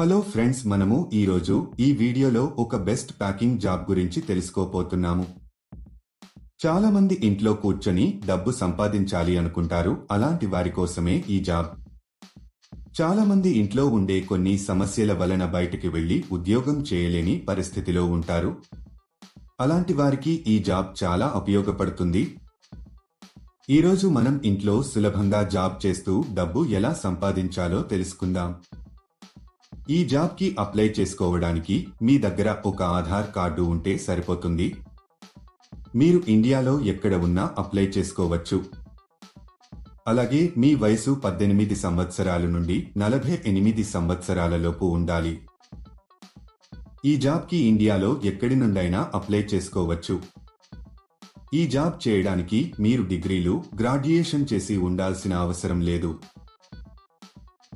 Hello friends మనము ఈరోజు ఈ వీడియోలో ఒక బెస్ట్ ప్యాకింగ్ జాబ్ గురించి తెలుసుకోపోతున్నాము చాలా మంది ఇంట్లో కూర్చొని డబ్బు సంపాదించాలి అనుకుంటారు అలాంటి వారి కోసమే ఈ జాబ్. చాలా మంది ఇంట్లో ఉండే కొన్ని సమస్యల వలన బయటికి వెళ్ళి ఉద్యోగం చేయలేని పరిస్థితిలో ఉంటారు. అలాంటి వారికి ఈ జాబ్ చాలా ఉపయోగపడుతుంది. ఈరోజు మనం ఇంట్లో సులభంగా జాబ్ చేస్తూ డబ్బు ఎలా సంపాదించాలో తెలుసుకుందాం. ఈ జాబ్కి అప్లై చేసుకోవడానికి మీ దగ్గర ఒక ఆధార్ కార్డు ఉంటే సరిపోతుంది. మీరు ఇండియాలో ఎక్కడ ఉన్నా అప్లై చేసుకోవచ్చు. అలాగే మీ వయసు పద్దెనిమిది సంవత్సరాల నుండి నలభై ఎనిమిది సంవత్సరాలలోపు ఉండాలి. ఈ జాబ్కి ఇండియాలో ఎక్కడి నుండైనా అప్లై చేసుకోవచ్చు. ఈ జాబ్ చేయడానికి మీరు డిగ్రీలు గ్రాడ్యుయేషన్ చేసి ఉండాల్సిన అవసరం లేదు.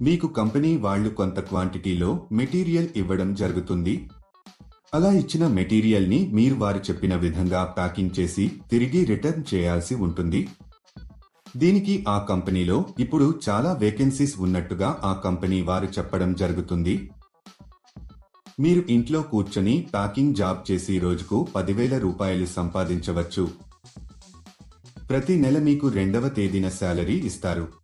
మీకు కంపెనీ వాళ్ళు కొంత క్వాంటిటీలో మెటీరియల్ ఇవ్వడం జరుగుతుంది. అలా ఇచ్చిన మెటీరియల్ని మీరు వారు చెప్పిన విధంగా ప్యాకింగ్ చేసి తిరిగి రిటర్న్ చేయాల్సి ఉంటుంది. దీనికి ఆ కంపెనీలో ఇప్పుడు చాలా వేకెన్సీస్ ఉన్నట్టుగా ఆ కంపెనీ వారు చెప్పడం జరుగుతుంది. మీరు ఇంట్లో కూర్చొని ప్యాకింగ్ జాబ్ చేసి రోజుకు పదివేల రూపాయలు సంపాదించవచ్చు. ప్రతి నెల మీకు రెండవ తేదీన శాలరీ ఇస్తారు.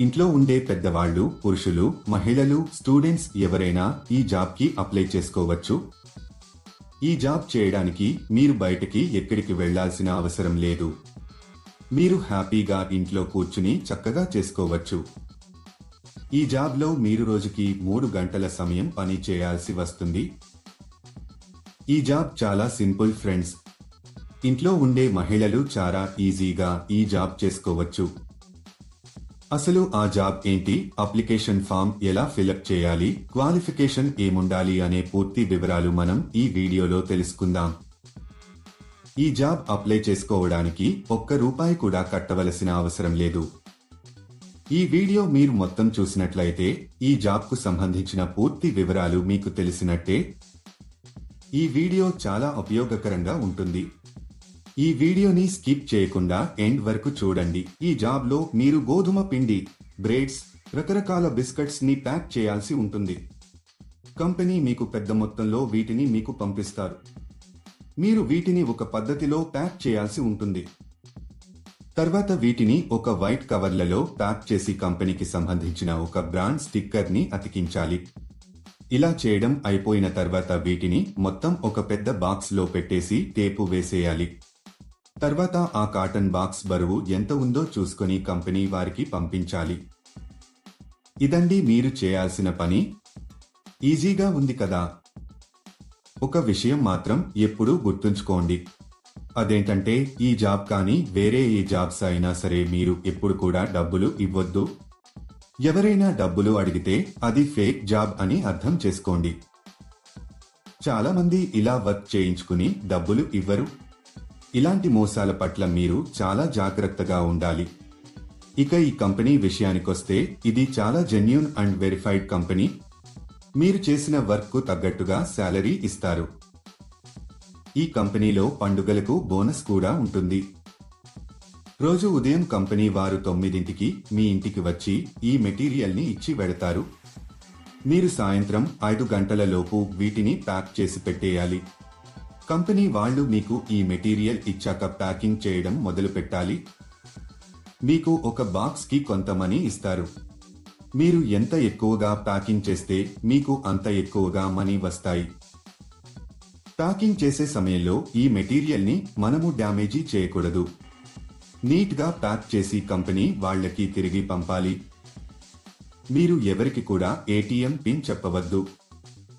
ఇంట్లో ఉండే పెద్దవాళ్ళు పురుషులు మహిళలు స్టూడెంట్స్ ఎవరైనా ఈ జాబ్కి అప్లై చేసుకోవచ్చు. ఈ జాబ్ చేయడానికి మీరు బయటకి ఎక్కడికి వెళ్ళాల్సిన అవసరం లేదు. మీరు హ్యాపీగా ఇంట్లో కూర్చుని చక్కగా చేసుకోవచ్చు. ఈ జాబ్లో మీరు రోజుకి మూడు గంటల సమయం పని చేయాల్సి వస్తుంది. ఈ జాబ్ చాలా సింపుల్ ఫ్రెండ్స్. ఇంట్లో ఉండే మహిళలు చాలా ఈజీగా ఈ జాబ్ చేసుకోవచ్చు. అసలు ఆ జాబ్ ఏంటి? అప్లికేషన్ ఫామ్ ఎలా ఫిలప్ చేయాలి? క్వాలిఫికేషన్ ఏముండాలి అనే పూర్తి వివరాలు మనం ఈ వీడియోలో తెలుసుకుందాం. ఈ జాబ్ అప్లై చేసుకోవడానికి ఒక్క రూపాయి కూడా కట్టవలసిన అవసరం లేదు. ఈ వీడియో మీరు మొత్తం చూసినట్లయితే ఈ జాబ్కు సంబంధించిన పూర్తి వివరాలు మీకు తెలిసినట్టే. ఈ వీడియో చాలా ఉపయోగకరంగా ఉంటుంది. ఈ వీడియోని స్కిప్ చేయకుండా ఎండ్ వరకు చూడండి. ఈ జాబ్లో మీరు గోధుమ పిండి బ్రెడ్స్ రకరకాల బిస్కెట్స్ని ప్యాక్ చేయాల్సి ఉంటుంది. కంపెనీ మీకు పెద్ద మొత్తంలో వీటిని మీకు పంపిస్తారు. మీరు వీటిని ఒక పద్ధతిలో ప్యాక్ చేయాల్సి ఉంటుంది. తర్వాత వీటిని ఒక వైట్ కవర్లలో ప్యాక్ చేసి కంపెనీకి సంబంధించిన ఒక బ్రాండ్ స్టిక్కర్ని అతికించాలి. ఇలా చేయడం అయిపోయిన తర్వాత వీటిని మొత్తం ఒక పెద్ద బాక్స్లో పెట్టేసి టేపు వేసేయాలి. తర్వాత ఆ కాటన్ బాక్స్ బరువు ఎంత ఉందో చూసుకొని కంపెనీ వారికి పంపించాలి. ఇదండి మీరు చేయాల్సిన పని. ఈజీగా ఉంది కదా. ఒక విషయం మాత్రం ఎప్పుడూ గుర్తుంచుకోండి. అదేంటంటే ఈ జాబ్ కానీ వేరే ఏ జాబ్స్ అయినా సరే మీరు ఎప్పుడు కూడా డబ్బులు ఇవ్వద్దు. ఎవరైనా డబ్బులు అడిగితే అది ఫేక్ జాబ్ అని అర్థం చేసుకోండి. చాలామంది ఇలా వర్క్ చేయించుకుని డబ్బులు ఇవ్వరు. ఇలాంటి మోసాల పట్ల మీరు చాలా జాగ్రత్తగా ఉండాలి. ఇక ఈ కంపెనీ విషయానికొస్తే ఇది చాలా జెన్యున్ అండ్ వెరిఫైడ్ కంపెనీ. మీరు చేసిన వర్క్కు తగ్గట్టుగా శాలరీ ఇస్తారు. ఈ కంపెనీలో పండుగలకు బోనస్ కూడా ఉంటుంది. రోజు ఉదయం కంపెనీ వారు తొమ్మిదింటికి మీ ఇంటికి వచ్చి ఈ మెటీరియల్ని ఇచ్చి వెడతారు. మీరు సాయంత్రం ఐదు గంటల లోపు వీటిని ప్యాక్ చేసి పెట్టేయాలి. కంపెనీ వాళ్ళు మీకు ఈ మెటీరియల్ ఇచ్చాక ప్యాకింగ్ చేయడం మొదలు పెట్టాలి మీకు ఒక బాక్స్కి కొంత మనీ ఇస్తారు. మీరు ఎంత ఎక్కువగా ప్యాకింగ్ చేస్తే మీకు అంత ఎక్కువగా మనీ వస్తాయి. ప్యాకింగ్ చేసే సమయంలో ఈ మెటీరియల్ని మనము డ్యామేజీ చేయకూడదు. నీట్గా ప్యాక్ చేసి కంపెనీ వాళ్ళకి తిరిగి పంపాలి. మీరు ఎవరికి కూడా ఏటీఎం పిన్ చెప్పవద్దు.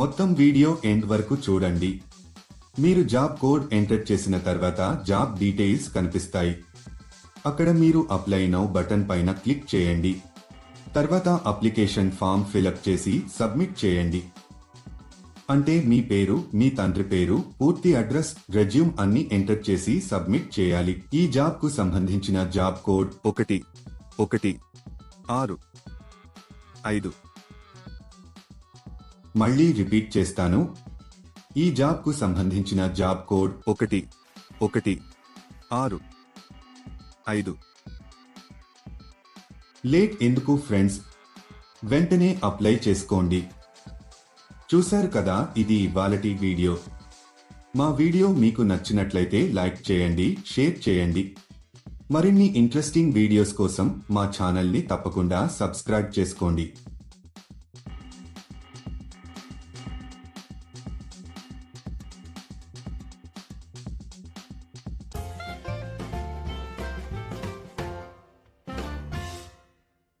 మొత్తం వీడియో ఎండ్ వరకు చూడండి. మీరు జాబ్ కోడ్ ఎంటర్ చేసిన తర్వాత జాబ్ డీటెయిల్స్ కనిపిస్తాయి. అక్కడ మీరు అప్లై నౌ బటన్ పైన క్లిక్ చేయండి. తర్వాత అప్లికేషన్ ఫామ్ ఫిలప్ చేసి సబ్మిట్ చేయండి. అంటే మీ పేరు మీ తండ్రి పేరు పూర్తి అడ్రస్ రెజ్యూమ్ అన్ని ఎంటర్ చేసి సబ్మిట్ చేయాలి. ఈ జాబ్కు సంబంధించిన జాబ్ కోడ్ ఒకటి ఒకటి ఆరు ఐదు మళ్ళీ రిపీట్ చేస్తాను. ఈ జాబ్కు సంబంధించిన జాబ్ కోడ్ ఒకటి ఒకటి ఆరు ఐదు. లేట్ ఎందుకు ఫ్రెండ్స్? వెంటనే అప్లై చేసుకోండి. చూశారు కదా ఇది ఇవాళటి వీడియో. మా వీడియో మీకు నచ్చినట్లయితే లైక్ చేయండి షేర్ చేయండి. మరిన్ని ఇంట్రెస్టింగ్ వీడియోస్ కోసం మా ఛానల్ని తప్పకుండా సబ్స్క్రైబ్ చేసుకోండి.